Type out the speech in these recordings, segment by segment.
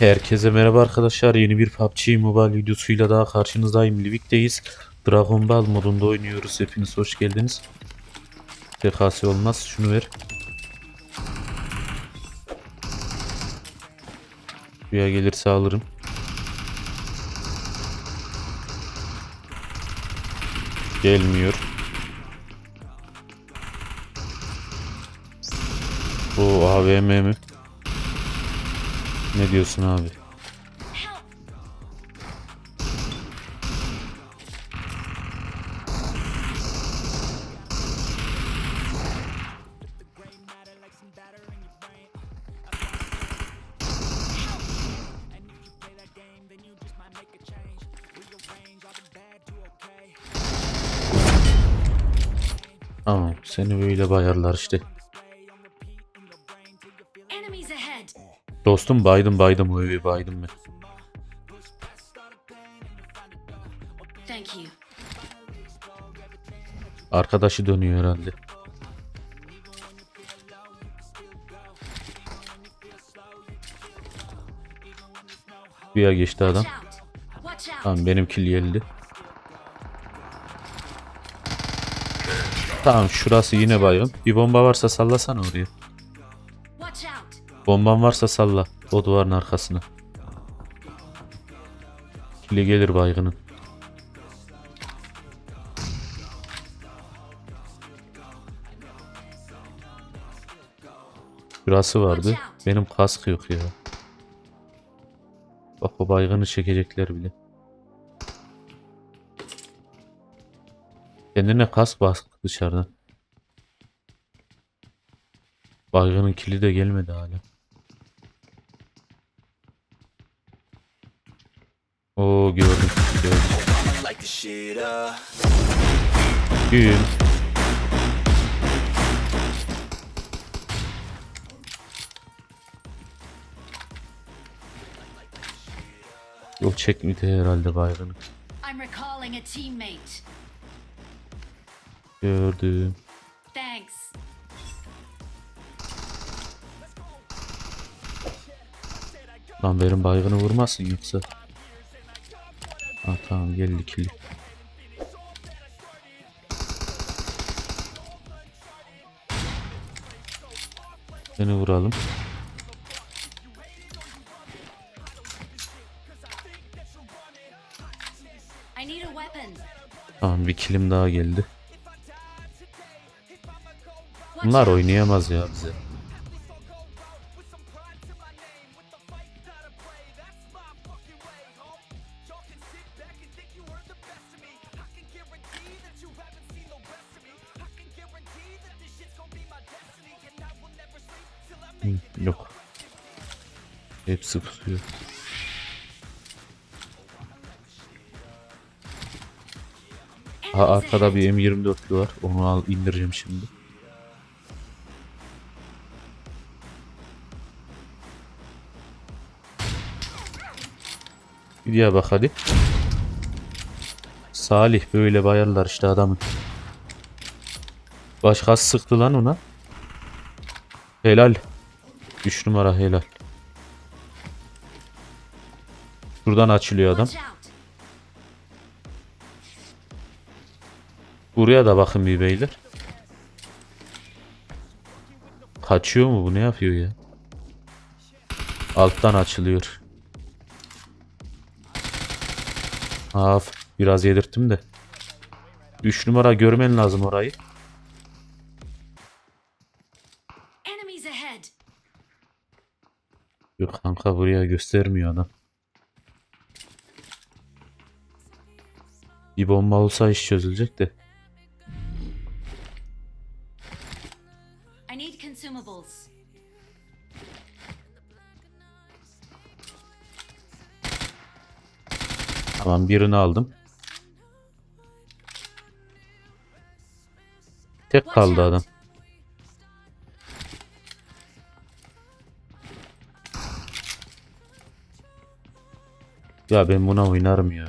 Herkese merhaba arkadaşlar. Yeni bir PUBG Mobile videosuyla daha karşınızdayım. Livik'teyiz. Dragon Ball modunda oynuyoruz. Hepiniz hoş geldiniz. TKS olmaz. Şunu ver. Buraya gelirse alırım. Gelmiyor. Bu AVM mi? Ne diyorsun abi? Tamam seni böyle bayarlar işte. Dostum baydım baydım o evi baydım ben. Arkadaşı dönüyor herhalde. Bir geçti adam. Tamam benim kill geldi. Tamam şurası yine bayım. Bir bomba varsa sallasana oraya. Bomban varsa salla. O duvarın arkasına. Kili gelir baygının. Şurası vardı. Benim kask yok ya. Bak o baygını çekecekler bile. Kendine kask bas dışarıdan. Baygının kili de gelmedi hala. Oo gördüm. Gün. Yok çekmedi herhalde teammate. Gördüm. Thanks. Lan benim baygını vurmazsın yoksa. Ha tamam geldi kili. Seni vuralım. Tamam bir kilim daha geldi. Bunlar oynayamaz ya bize. Yok. Hepsi pusuyor. Ha, arkada bir M24'lü var. Onu al indireceğim şimdi. Gidiyor bak hadi. Salih böyle bayarlar işte adamı. Başkası sıktı lan ona. Helal. 3 numara helal. Buradan açılıyor adam. Buraya da bakın bir beyler. Kaçıyor mu bu ne yapıyor ya? Alttan açılıyor. Af biraz yedirttim de. 3 numara görmen lazım orayı. Yok kanka buraya göstermiyor adam. Bir bomba olsa iş çözülecek de. Tamam birini aldım. Tek kaldı adam. Ya ben buna oynarım ya.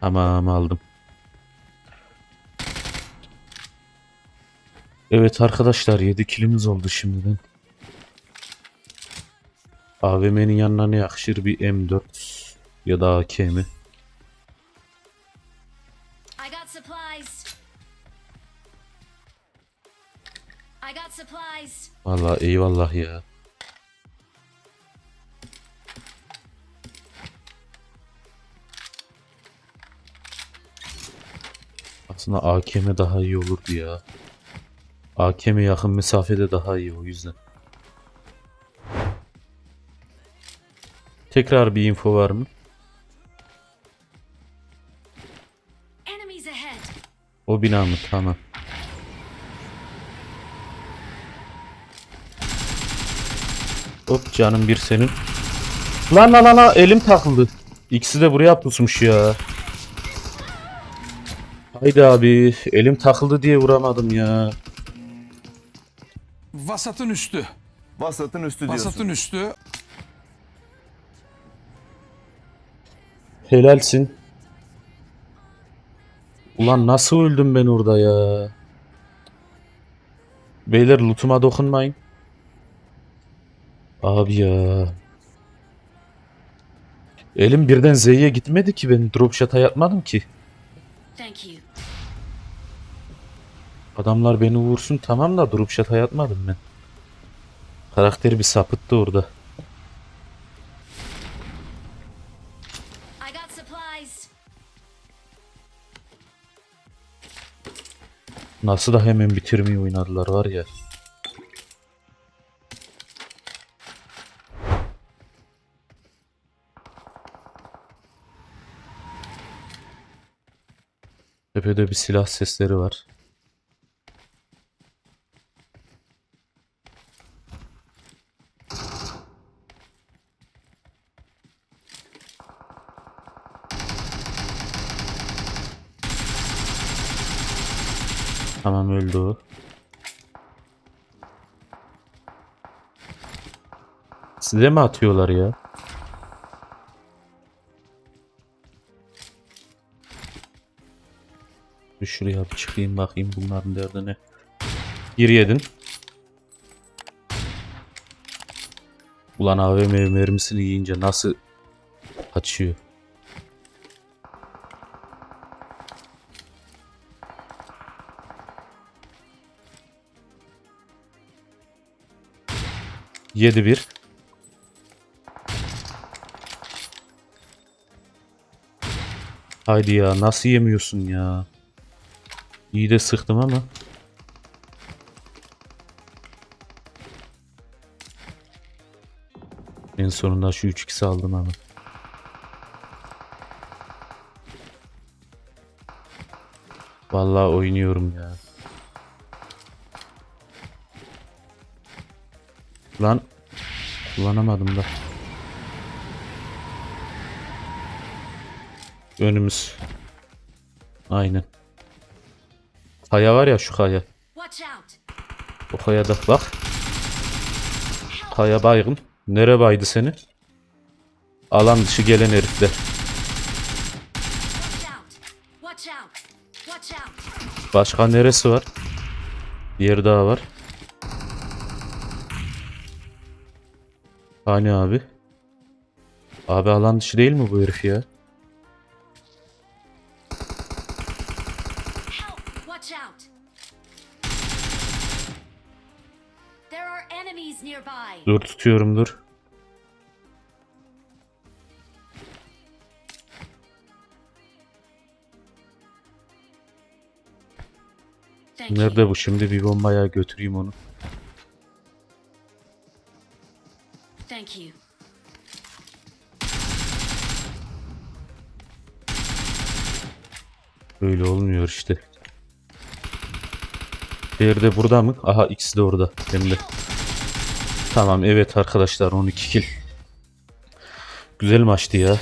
Tamam aldım. Evet arkadaşlar 7 kilimiz oldu şimdiden. AVM'nin yanına ne yakışır bir M4 ya da AK mi? I got supplies. Vallahi eyvallah ya. Aslında AKM daha iyi olurdu ya. AKM yakın mesafede daha iyi o yüzden. Tekrar bir info var mı? O bina mı? Tamam. Hop canım bir senin. Lan lan lan elim takıldı. İkisi de buraya pusmuş ya. Haydi abi elim takıldı diye vuramadım ya. Vasatın üstü. Vasatın üstü diyorsun. Vasatın üstü. Helalsin. Ulan nasıl öldüm ben orada ya? Beyler lootuma dokunmayın. Abi ya. Elim birden Z'ye gitmedi ki ben drop shot'a yatmadım ki. Thank you. Adamlar beni vursun tamam da drop shot'a yatmadım ben. Karakter bir sapıttı orada. Nasıl da hemen bitirmeyi oynadılar var ya. Tepede bir silah sesleri var. Tamam öldü o. Size mi atıyorlar ya? Bir şuraya bir çıkayım bakayım bunların derdi ne. Gir yedin. Ulan AVM mermisini yiyince nasıl kaçıyor? Yedi bir. Haydi ya nasıl yemiyorsun ya? İyi de sıktım ama. En sonunda şu 3-2'si aldım ama. Vallahi oynuyorum ya. Lan kullanamadım da. Önümüz. Aynen. Kaya var ya şu kaya. O kayada bak. Kaya baygın. Nere baydı seni? Alan dışı gelen herifler. Başka neresi var? Bir yer daha var. Hani abi? Abi alan dışı değil mi bu herif ya? Watch out. There are enemies nearby. Dur tutuyorum dur. Nerede bu şimdi? Bir bombaya götüreyim onu. Thank you. Böyle olmuyor işte. Diğeri de burada mı? Aha ikisi de orada. Hem de. Tamam evet arkadaşlar 12 kill. Güzel maçtı ya.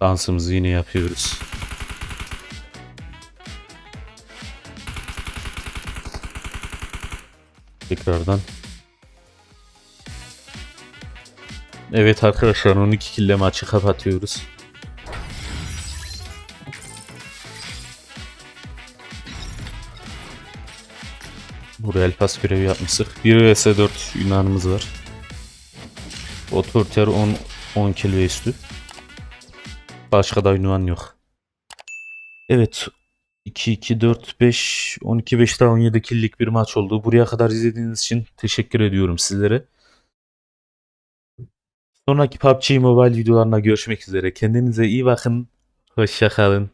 Dansımızı yine yapıyoruz. Tekrardan. Evet arkadaşlar 12 kill ile maçı kapatıyoruz. Buraya el pas görevi yapmıştık. 1 vs 4 ünvanımız var. Otoriter 10 10 kill ve üstü. Başka da ünvan yok. Evet. 2 2 4 5 12 5 daha 17 kill'lik bir maç oldu. Buraya kadar izlediğiniz için teşekkür ediyorum sizlere. Sonraki PUBG Mobile videolarına görüşmek üzere. Kendinize iyi bakın. Hoşça kalın.